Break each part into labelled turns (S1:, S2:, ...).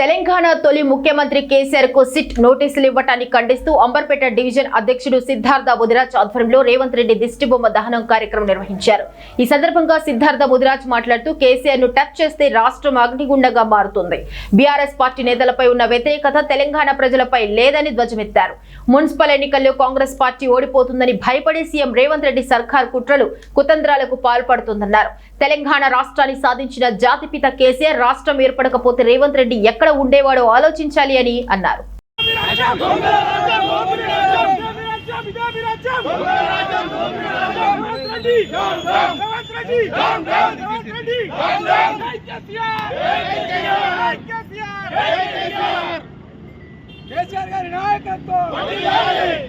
S1: తెలంగాణ తొలి ముఖ్యమంత్రి కేసీఆర్కు సిట్ నోటీసులు ఇవ్వటాన్ని ఖండిస్తూ అంబర్పేట డివిజన్ అధ్యక్షుడు సిద్ధార్థ ముదిరాజ్ ఆధ్వర్యంలో రేవంత్ రెడ్డి దిష్టిబొమ్మ దహనం కార్యక్రమం నిర్వహించారు. ఈ సందర్భంగా సిద్ధార్థ ముదిరాజ్ మాట్లాడుతూ కేసీఆర్ను టచ్ చేస్తే రాష్ట్రం అగ్నిగుండంగా మారుతుంది. బీఆర్ఎస్ పార్టీ నేతలపై ఉన్న వ్యతిరేకత తెలంగాణ ప్రజలపై లేదని ధ్వజమెత్తారు. మున్సిపల్ ఎన్నికల్లో కాంగ్రెస్ పార్టీ ఓడిపోతుందని భయపడి సీఎం రేవంత్ రెడ్డి సర్కార్ కుట్రలు కుతంత్రాలకు పాల్పడుతుందన్నారు. తెలంగాణ రాష్ట్రాన్ని సాధించిన జాతిపిత కేసీఆర్ రాష్ట్రం ఏర్పడకపోతే రేవంత్ రెడ్డి ఎక్కడ ఉండేవాడో ఆలోచించాలి అని అన్నారు.
S2: కేసీఆర్ గారి నాయకత్వం.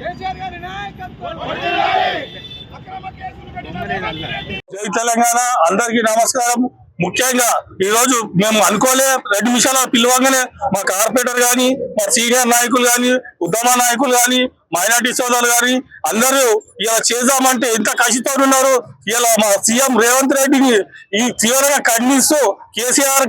S2: కేసీఆర్ గారి నాయకత్వం. అక్రమ కేసులు పెట్టిన రేవంత్ రెడ్డి
S3: జై తెలంగాణ అందరికీ నమస్కారం. ముఖ్యంగా ఈ రోజు మేము అనుకోలే రెండు నిమిషాల పిలవగానే మా కార్పొరేటర్ గాని మా సీనియర్ నాయకులు గాని ఉద్యమ నాయకులు గాని మైనార్టీ సోదరులు గాని అందరూ ఇలా చేద్దామంటే ఎంత కసితో ఉన్నారు. ఇలా మా సీఎం రేవంత్ రెడ్డిని ఈ తీవ్రంగా ఖండిస్తూ కేసీఆర్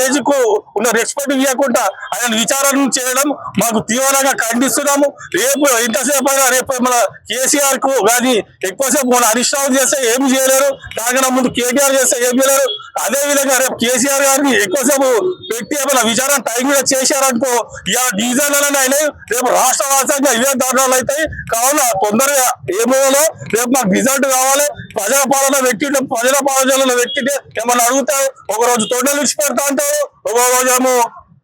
S3: ఏజ్కు ఉన్న రెస్పెక్ట్ ఇవ్వకుండా ఆయన విచారణ చేయడం మాకు తీవ్రంగా ఖండిస్తున్నాము. రేపు ఎంతసేపు అయినా రేపు మన కేసీఆర్కు కానీ ఎక్కువసేపు మన హరీష్ రావు చేస్తే ఏమి చేయలేరు. దానికన్నా ముందు కేటీఆర్ చేస్తే ఏం చేయలేరు. అదే విధంగా రేపు కేసీఆర్ గారిని ఎక్కువసేపు పెట్టి ఏమైనా విచారణ టైం కూడా చేశారనుకో ఇలా డీజన్లనే అయినాయి. రేపు రాష్ట్ర వ్యాప్తంగా ఇవే దారుణాలు అవుతాయి. కావున తొందరగా ఏమో రేపు మాకు రిజల్ట్ కావాలి. ప్రజల పాలన వ్యక్తి ప్రజల పాలన వ్యక్తిని ఏమన్నా అడుగుతారు? ఒక రోజు తొండలు ఇచ్చి పెడతా అంటారు. ఒక రోజు ఏమో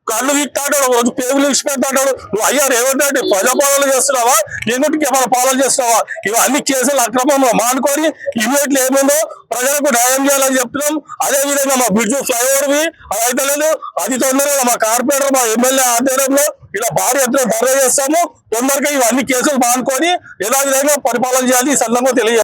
S3: కళ్ళు విత్తాడు రోజు పేగులు ఇచ్చి నువ్వు అయ్యా రేవంటే ప్రజా పాలన చేస్తున్నావా? ఎందుకంటే మన పాలన చేస్తున్నావా? ఇవన్నీ కేసులు అక్రమంలో మానుకొని ఇమీడియట్లీ ఏముందో ప్రజలకు న్యాయం చేయాలని చెప్తున్నాం. అదే విధంగా మా బ్రిడ్జ్ ఫ్లైఓవర్వి అదైతే అయితే లేదు అది తొందరగా మా కార్పొరేటర్ మా ఎమ్మెల్యే ఆధ్వర్యంలో ఇలా భారీ ఎత్తున ధర చేస్తాము. తొందరగా ఇవన్నీ కేసులు మానుకొని ఎలా విధంగా పరిపాలన చేయాలి ఈ సందర్భంగా తెలియజేస్తాం